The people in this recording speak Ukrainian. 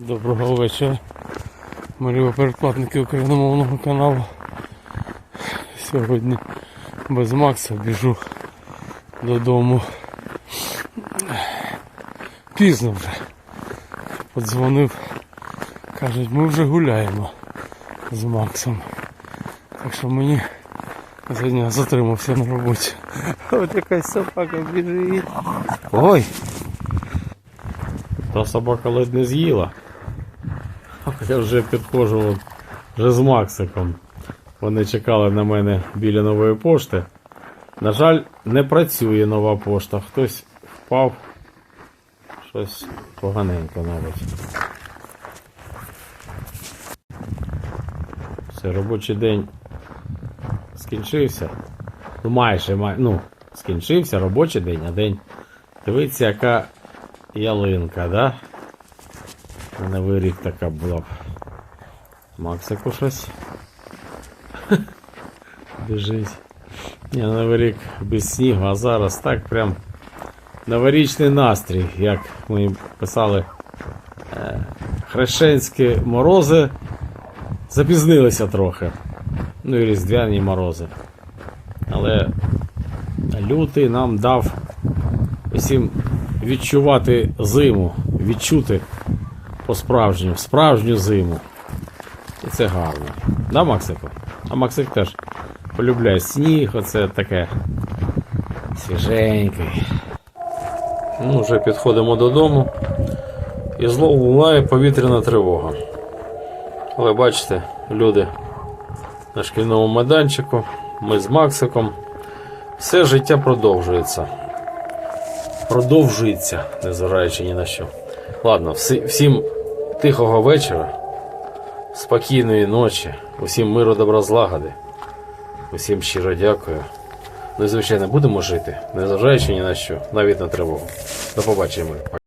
Доброго вечора. Малюю передплатники україномовного каналу. Сьогодні без Макса біжу додому. Пізно вже. Подзвонив. Кажуть, ми вже гуляємо з Максом. Так що мені сьогодні затримався на роботі. Ось якась собака біжить. Ой! Та собака ледь не з'їла. Я вже підходжу вже з Максиком. Вони чекали на мене біля нової пошти. На жаль, не працює нова пошта. Хтось впав. Щось поганенько, мабуть. Все, робочий день скінчився. Ну, майже, май... ну, скінчився робочий день, а день. Дивіться, яка ялинка, да? Новий рік така була б. Максику щось. Біжить. Ні, Новий рік без снігу, а зараз так прям новорічний настрій, як ми писали. Е, хрещенські морози запізнилися трохи. Ну і різдвяні морози. Але лютий нам дав усім відчувати зиму, відчути по-справжньому, справжню зиму. І це гарно. Да, Максику? А Максик теж полюбляє сніг, оце таке свіженький. Ну, вже підходимо додому. І знову лунає повітряна тривога. Але бачите, люди на шкільному майданчику, ми з Максиком. Все життя продовжується. Продовжується, незважаючи ні на що. Ладно, всі, всім тихого вечора, спокійної ночі, усім миру добра злагоди. Усім щиро дякую. Ну і звичайно, будемо жити, незважаючи ні на що, навіть на тривогу. До побачення.